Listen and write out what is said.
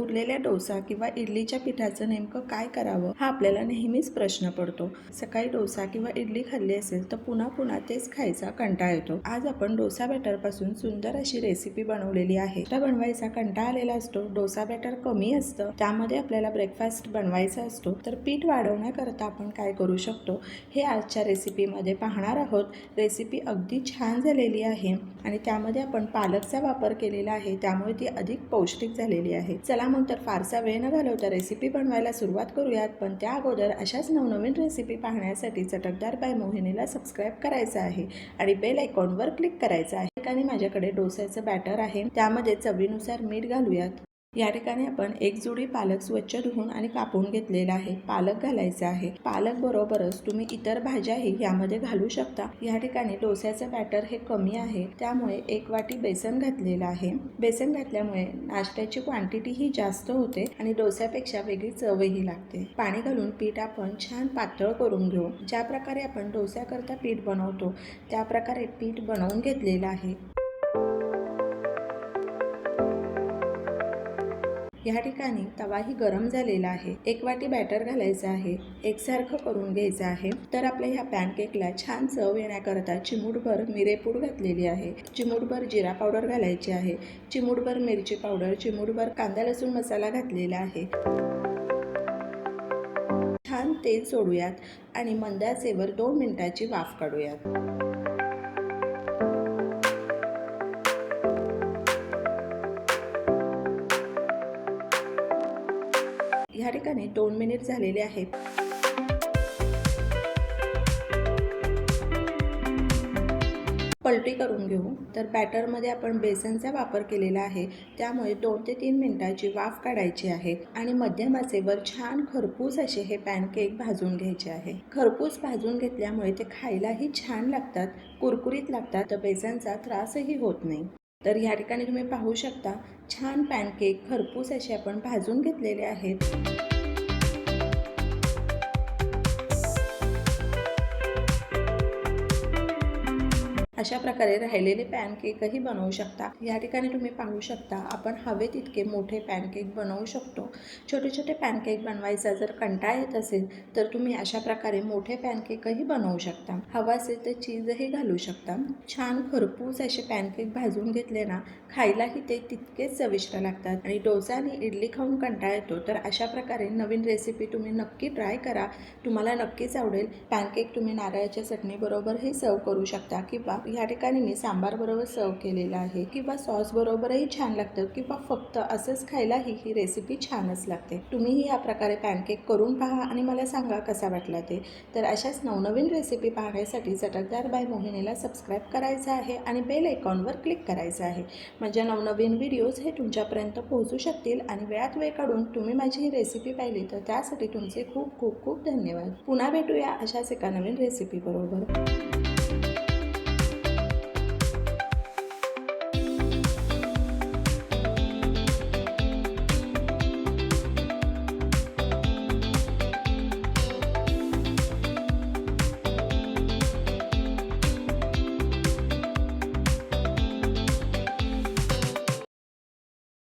उरलेल्या डोसा किंवा इडलीच्या पिठाचं नेमकं काय करावं हा आपल्याला नेहमीच प्रश्न पडतो. सकाळी डोसा किंवा इडली खाल्ली असेल तर पुन्हा पुन्हा तेच खायचा कंटाळा येतो. आज आपण डोसा बॅटरपासून सुंदर अशी रेसिपी बनवलेली आहे. तर बनवायचा कंटाळा आलेला असतो डोसा बॅटर कमी असतं त्यामध्ये आपल्याला ब्रेकफास्ट बनवायचा असतो तर पीठ वाढवण्याकरता आपण काय करू शकतो हे आजच्या रेसिपीमध्ये पाहणार आहोत. रेसिपी अगदी छान झालेली आहे आणि त्यामध्ये आपण पालकचा वापर केलेला आहे त्यामुळे ती अधिक पौष्टिक झालेली आहे. चला मग तर फारसा वेळ न घालवता रेसिपी बनवायला सुरुवात करूयात. पण त्या अगोदर अशाच नवनवीन रेसिपी पाहण्यासाठी चटकदार बाय मोहिनीला सबस्क्राईब करायचं आहे आणि बेल आयकॉनवर क्लिक करायचं आहे. आणि ठिकाणी माझ्याकडे डोस्याचं बॅटर आहे. त्यामध्ये चवीनुसार मीठ घालूयात. या ठिकाणी आपण एक जुडी पालक स्वच्छ धुवून आणि कापून घेतलेला आहे. पालक घालायचा आहे. पालक बरोबरच तुम्ही इतर भाज्याही यामध्ये घालू शकता. या ठिकाणी डोस्याचं बॅटर हे कमी आहे. त्यामुळे एक वाटी बेसन घातलेलं आहे. बेसन घातल्यामुळे नाश्त्याची क्वांटिटी ही जास्त होते आणि डोस्यापेक्षा वेगळी चवही लागते. पाणी घालून पीठ आपण छान पातळ करून घेऊ. ज्या प्रकारे आपण डोस्याकरता पीठ बनवतो त्या प्रकारे पीठ बनवून घेतलेलं आहे. या ठिकाणी तवाही गरम झालेला आहे. एक वाटी बॅटर घालायचं आहे. एकसारखं करून घ्यायचं आहे. तर आपल्या ह्या पॅनकेकला छान चव येण्याकरता चिमूटभर मिरेपूड घातलेली आहे. चिमूटभर जिरा पावडर घालायची आहे. चिमूटभर मिरची पावडर चिमूटभर कांदा लसूण मसाला घातलेला आहे. छान तेल सोडूयात आणि मंदाचेवर दोन मिनिटाची वाफ काढूयात. ह्या ठिकाणी दोन मिनिट झालेले आहेत. पलटी करून घेऊ. तर बॅटरमध्ये आपण बेसनचा वापर केलेला आहे. त्यामुळे दोन ते तीन मिनिटाची वाफ काढायची आहे आणि मध्यम आचेवर छान खरपूस असे हे पॅनकेक भाजून घ्यायचे आहे. खरपूस भाजून घेतल्यामुळे ते खायलाही छान लागतात कुरकुरीत लागतात तर बेसनचा त्रासही होत नाही. तर ह्या ठिकाणी तुम्ही पाहू शकता छान पॅनकेक खरपूस असे आपण भाजून घेतलेले आहेत. अशा प्रकारे राहिलेले पॅनकेकही बनवू शकता. या ठिकाणी तुम्ही पाहू शकता आपण हवे तितके मोठे पॅनकेक बनवू शकतो. छोटे छोटे पॅनकेक बनवायचा जर कंटाळा येत असेल तर तुम्ही अशा प्रकारे मोठे पॅनकेकही बनवू शकता. हवा असेल तर चीजही घालू शकता. छान खरपूस असे पॅनकेक भाजून घेतले ना खायलाही ते तितकेच चविष्ट लागतात. आणि डोसा आणि इडली खाऊन कंटाळा येतो तर अशा प्रकारे नवीन रेसिपी तुम्ही नक्की ट्राय करा. तुम्हाला नक्कीच आवडेल. पॅनकेक तुम्ही नारळाच्या चटणीबरोबरही सर्व करू शकता किंवा या ठिकाणी मी सांबारबरोबर सर्व केलेलं आहे किंवा सॉसबरोबरही छान लागतं किंवा फक्त असंच खायलाही ही रेसिपी छानच लागते. तुम्हीही या प्रकारे पॅनकेक करून पहा आणि मला सांगा कसा वाटला ते. तर अशाच नवनवीन रेसिपी पाहण्यासाठी चटकदार बाय मोहिनीला सबस्क्राईब करायचं आहे आणि बेल आयकॉनवर क्लिक करायचं आहे. माझ्या नवनवीन व्हिडिओज हे तुमच्यापर्यंत पोहोचू शकतील आणि वेळात वेळ काढून तुम्ही माझी ही रेसिपी पाहिली तर त्यासाठी तुमचे खूप खूप खूप धन्यवाद. पुन्हा भेटूया अशाच एका नवीन रेसिपी बरोबर.